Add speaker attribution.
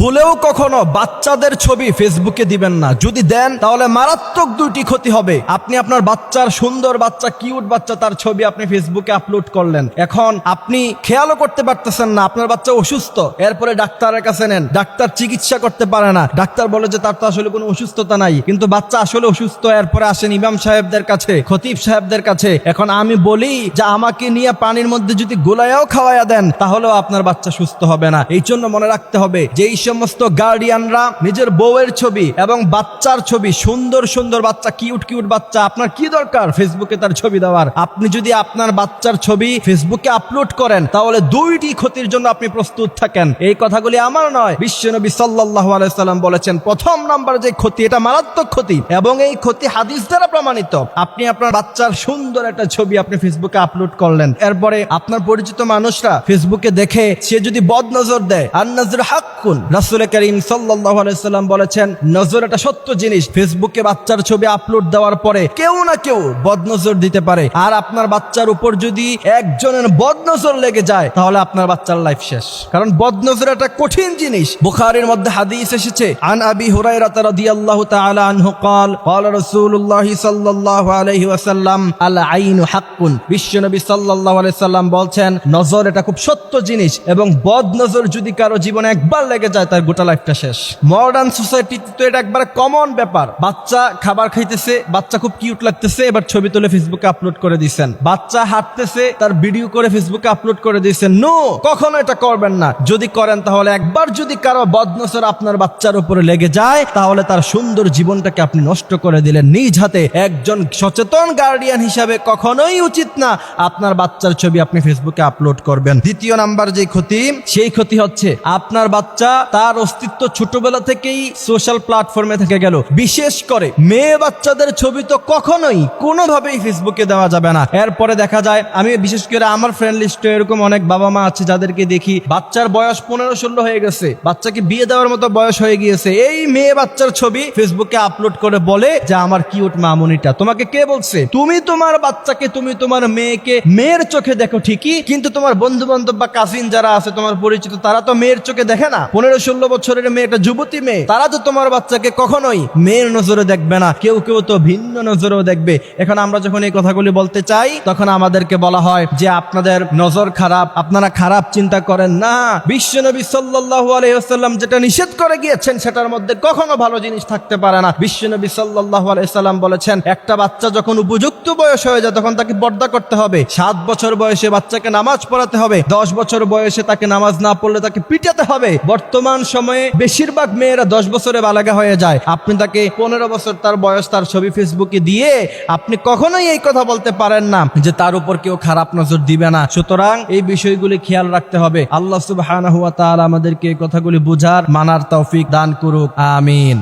Speaker 1: ভুলেও কখনো বাচ্চাদের ছবি ফেসবুকে দিবেন না। যদি দেন, তাহলে মারাত্মক দুইটি ক্ষতি হবে। আপনি আপনার বাচ্চার সুন্দর বাচ্চা, কিউট বাচ্চা, তার ছবি আপনি ফেসবুকে আপলোড করলেন। এখন আপনি খেয়ালও করতে পারতেছেন না, আপনার বাচ্চা অসুস্থ। এরপরে ডাক্তারের কাছে নেন। ডাক্তার চিকিৎসা করতে পারে না। ডাক্তার বলে যে, তার তো আসলে কোনো অসুস্থতা নাই। কিন্তু বাচ্চা আসলে অসুস্থ, এরপরে আসেন ইমাম সাহেবদের কাছে, খতিব সাহেবদের কাছে। এখন আমি বলি যে, আমাকে নিয়ে পানির মধ্যে যদি গোলায়াও খাওয়াইয়া দেন, তাহলেও আপনার বাচ্চা সুস্থ হবে না। এই জন্য মনে রাখতে হবে যে সমস্ত গার্ডিয়ানরা নিজের বউয়ের ছবি এবং বাচ্চার ছবি, সুন্দর সুন্দর বাচ্চা কিউট কিউট বাচ্চা, আপনার কি দরকার ফেসবুকে তার ছবি দেওয়ার? আপনি যদি আপনার বাচ্চার ছবি ফেসবুকে আপলোড করেন, তাহলে দুইটি ক্ষতির জন্য আপনি প্রস্তুত থাকেন। এই কথাগুলি আমার নয় বিশ্বনবী সাল্লাহ আলাইসাল্লাম বলেছেন, প্রথম নাম্বার যে ক্ষতি, এটা মারাত্মক ক্ষতি এবং এই ক্ষতি হাদিস দ্বারা প্রমাণিত। আপনি আপনার বাচ্চার সুন্দর একটা ছবি আপনি ফেসবুকে আপলোড করলেন। এরপরে আপনার পরিচিত মানুষরা ফেসবুকে দেখে সে যদি বদ নজর দেয় আর নজর হাক্কুন রাসুল করিম সাল্লাহ আলাইসাল্লাম বলেছেন নজর একটা সত্য জিনিস ফেসবুকে বাচ্চার ছবি আপলোড দেওয়ার পরে কেউ না কেউ বদনজর দিতে পারে আর আপনার বাচ্চার উপর যদি একজনের বদনজর লেগে যায় তাহলে আপনার বাচ্চার লাইফ শেষ কারণ বদনজর একটা কঠিন জিনিস বুখারীর মধ্যে হাদিস এসেছে আন আবি হুরায়রা রাদিয়াল্লাহু তাআলা আনহু قال قال رسول الله صلى الله عليه وسلم العين حق বিশ্বনবী সাল্লাল্লাহু আলাইহি সাল্লাম বলছেন নজর এটা খুব সত্য জিনিস এবং বদ নজর যদি কারো জীবনে একবার লেগে যায় তার গোটা লাইফটা শেষ। মডার্ন সোসাইটিতে তো এটা একবার কমন ব্যাপার। বাচ্চা খাবার খাইতেছে, বাচ্চা খুব কিউট লাগতেছে, এবার ছবি তুলে ফেসবুকে আপলোড করে দিচ্ছেন বাচ্চা হাঁটতেছে, তার ভিডিও করে ফেসবুকে আপলোড করে দিয়েছেন। নো কখনো এটা করবেন না। যদি করেন তাহলে একবার যদি কারও বদনজর আপনার বাচ্চার উপরে লেগে যায়, তাহলে তার সুন্দর জীবনটাকে আপনি নষ্ট করে দিলেন নিজ হাতে। একজন সচেতন গার্ডিয়ান হিসাবে কখনোই উচিত না আপনার বাচ্চার ছবি আপনি ফেসবুকে আপলোড করবেন। দ্বিতীয় নাম্বার যে ক্ষতি, সেই ক্ষতি হচ্ছে আপনার বাচ্চা তার অস্তিত্ব ছোটবেলা থেকেই সোশ্যাল প্ল্যাটফর্মে থেকে গেল। বিশেষ করে মেয়ে বাচ্চাদের ছবি তো কখনোই কোনোভাবেই ফেসবুকে দেওয়া যাবে না। এরপরে দেখা যায়, আমি বিশেষ করে আমার ফ্রেন্ড লিস্টে এরকম অনেক বাবা মা আছে, যাদেরকে দেখি বাচ্চার বয়স পনেরো ষোলো হয়ে গেছে, বাচ্চাকে বিয়ে দেওয়ার মতো বয়স হয়ে গিয়েছে। এই মেয়ে বাচ্চার ছবি ফেসবুকে আপলোড করে বলে যে, আমার কিউট মামুনিটা, তোমাকে কে বলছে? তুমি তোমার বাচ্চাকে, তুমি তোমার মেয়েকে মেয়ের চোখে দেখো ঠিকই, কিন্তু তোমার বন্ধু বান্ধব বা কাজিন যারা আছে, তোমার পরিচিত, তারা তো মেয়ের চোখে দেখে না। পনেরো ষোলো বছরের মেয়ে, একটা যুবতী মেয়ে। তারা তো তোমার বাচ্চাকে কখনোই মেয়ের নজরে দেখবে না। কেউ কেউ তো ভিন্ন নজরেও দেখবে। এখন আমরা যখন এই কথাগুলি বলতে চাই, তখন আমাদেরকে বলা হয় যে, আপনাদের নজর খারাপ, আপনারা খারাপ চিন্তা করেন না। বিশ্বনবী সাল্লাল্লাহু আলাইহি ওয়াসাল্লাম যেটা নিষেধ করে গিয়েছেন, সেটার মধ্যে কখনো ভালো জিনিস থাকতে পারে না। বিশ্বনবী সাল্লাল্লাহু আলাইহি সাল্লাম বলেছেন, একটা বাচ্চা যখন উপযুক্ত বয়স হয়ে যায়, তখন তাকে পর্দা করতে হবে। সাত বছর বয়সে বাচ্চাকে নামাজ পড়াতে হবে। দশ বছর বয়সে তাকে নামাজ না পড়লে তাকে পিটাতে হবে। বর্তমান সময়ে বেশিরভাগ মেয়েরা দশ বছরে বালাগা হয়ে যায়। আপনি তাকে পনেরো বছর তার বয়স, তার ছবি ফেসবুকে দিয়ে আপনি কখনোই এই কথা বলতে পারেন না যে তার উপর কেউ খারাপ নজর দিবে না। সুতরাং এই বিষয়গুলি খেয়াল রাখতে হবে। আল্লাহ সুবাহ আমাদেরকে এই কথাগুলি বুঝার মানার তৌফিক দান করুক। আমিন।